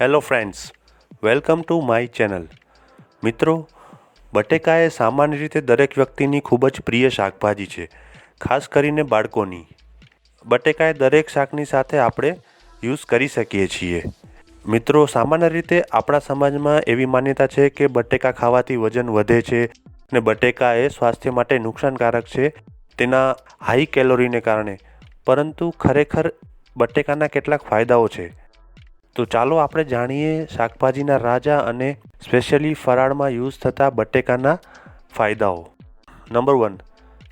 Hello friends, welcome to my channel. મિત્રો બટેકા એ સામાન્ય રીતે દરેક વ્યક્તિની ખૂબ જ પ્રિય શાકભાજી છે, ખાસ કરીને બાળકોની. બટેકા એ દરેક શાકની સાથે આપણે યુઝ કરી શકીએ છીએ. મિત્રો, સામાન્ય રીતે આપણા સમાજમાં એવી માન્યતા છે કે બટેકા ખાવાથી વજન વધે છે અને બટેકા એ સ્વાસ્થ્ય માટે નુકસાનકારક છે તેના હાઈ કેલોરીને કારણે. પરંતુ ખરેખર બટેકાના કેટલાક ફાયદાઓ છે. તો ચાલો આપણે જાણીએ શાકભાજીના રાજા અને સ્પેશિયલી ફરાળમાં યુઝ થતા બટેકાના ફાયદાઓ. નંબર વન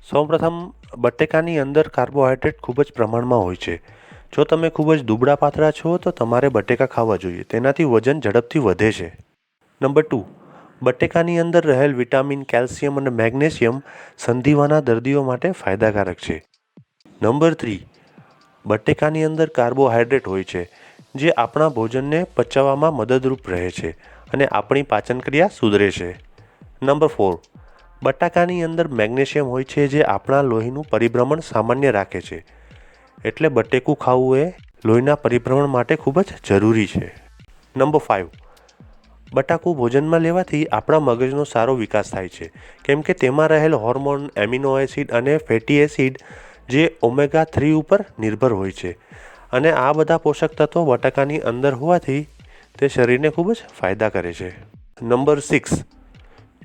સૌપ્રથમ બટેકાની અંદર કાર્બોહાઈડ્રેટ ખૂબ જ પ્રમાણમાં હોય છે. જો તમે ખૂબ જ દુબળા પાતળા છો, તો તમારે બટેકા ખાવા જોઈએ. તેનાથી વજન ઝડપથી વધે છે. નંબર ટુ બટેકાની અંદર રહેલ વિટામિન, કેલ્શિયમ અને મેગ્નેશિયમ સંધિવાના દર્દીઓ માટે ફાયદાકારક છે. નંબર થ્રી બટેકાની અંદર કાર્બોહાઈડ્રેટ હોય છે. જે આપણા ભોજનને પચાવવામાં મદદરૂપ રહે છે અને આપણી પાચન ક્રિયા સુધરે છે. નંબર ફોર, બટાકાની અંદર મેગ્નેશિયમ હોય છે જે આપણા લોહીનું પરિભ્રમણ સામાન્ય રાખે છે. એટલે બટેકું ખાવું એ લોહીના પરિભ્રમણ માટે ખૂબ જ જરૂરી છે. નંબર ફાઇવ બટાકું ભોજનમાં લેવાથી આપણા મગજનો સારો વિકાસ થાય છે. કેમ કે તેમાં રહેલ હોર્મોન, એમિનો એસિડ અને ફેટી એસિડ જે ઓમેગા થ્રી ઉપર નિર્ભર હોય છે. અને આ બધા પોષક તત્વો બટાકાની અંદર હોવાથી તે શરીરને ખૂબ જ ફાયદા કરે છે. નંબર સિક્સ,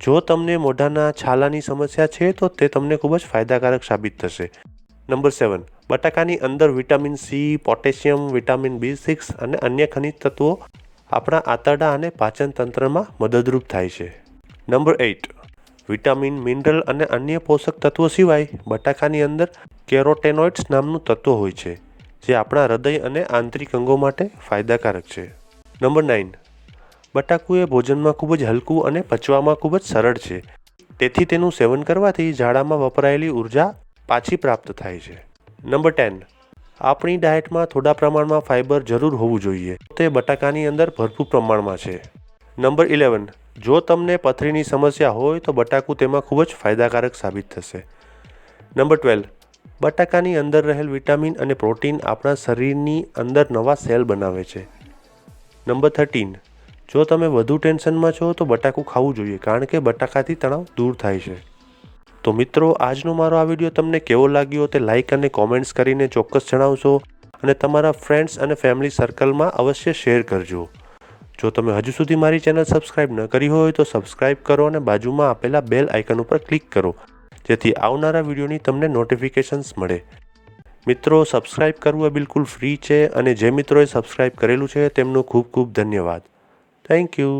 જો તમને મોઢાના છાલાની સમસ્યા છે તો તે તમને ખૂબ જ ફાયદાકારક સાબિત થશે. નંબર સેવન, બટાકાની અંદર vitamin C, potassium, vitamin B six અને અન્ય ખનિજ તત્વો આપણા આંતરડા અને પાચન તંત્રમાં મદદરૂપ થાય છે. નંબર એઇટ વિટામિન, મિનરલ અને અન્ય પોષક તત્વો સિવાય બટાકાની અંદર કેરોટેનોઇડ્સ નામનું તત્વ હોય છે. જે આપણા હૃદય અને આંતરિક અંગો માટે ફાયદાકારક છે. નંબર નાઇન બટાકું એ ભોજનમાં ખૂબ જ હલકું અને પચવામાં ખૂબ જ સરળ છે. તેથી તેનું સેવન કરવાથી ઝાડામાં વપરાયેલી ઊર્જા પાછી પ્રાપ્ત થાય છે. નંબર ટેન આપણી ડાયટમાં થોડા પ્રમાણમાં ફાઇબર જરૂર હોવું જોઈએ. તે બટાકાની અંદર ભરપૂર પ્રમાણમાં છે. નંબર ઇલેવન જો તમને પથરીની સમસ્યા હોય તો બટાકું તેમાં ખૂબ જ ફાયદાકારક સાબિત થશે. નંબર ટ્વેલ્વ બટાકાની અંદર રહેલ વિટામિન અને પ્રોટીન આપણા શરીરની અંદર નવા સેલ બનાવે છે. નંબર થર્ટીન, જો તમે વધુ ટેન્શનમાં છો તો બટાકું ખાવું જોઈએ કારણ કે બટાકાથી તણાવ દૂર થાય છે. તો મિત્રો, આજનો મારો આ વીડિયો તમને કેવો લાગ્યો તે લાઇક અને કોમેન્ટ્સ કરીને ચોક્કસ જણાવશો અને તમારા ફ્રેન્ડ્સ અને ફેમિલી સર્કલમાં અવશ્ય શેર કરજો. જો તમે હજુ સુધી મારી ચેનલ સબસ્ક્રાઇબ ન કરી હોય તો સબસ્ક્રાઇબ કરો અને બાજુમાં આપેલા બેલ આઇકન ઉપર ક્લિક કરો. જેથી આવનારા વિડીયોની તમને નોટિફિકેશન્સ મળે. મિત્રો સબસ્ક્રાઇબ કરવું એ બિલકુલ ફ્રી છે અને જે મિત્રોએ સબસ્ક્રાઇબ કરેલું છે તેમનો ખૂબ ખૂબ ધન્યવાદ. Thank you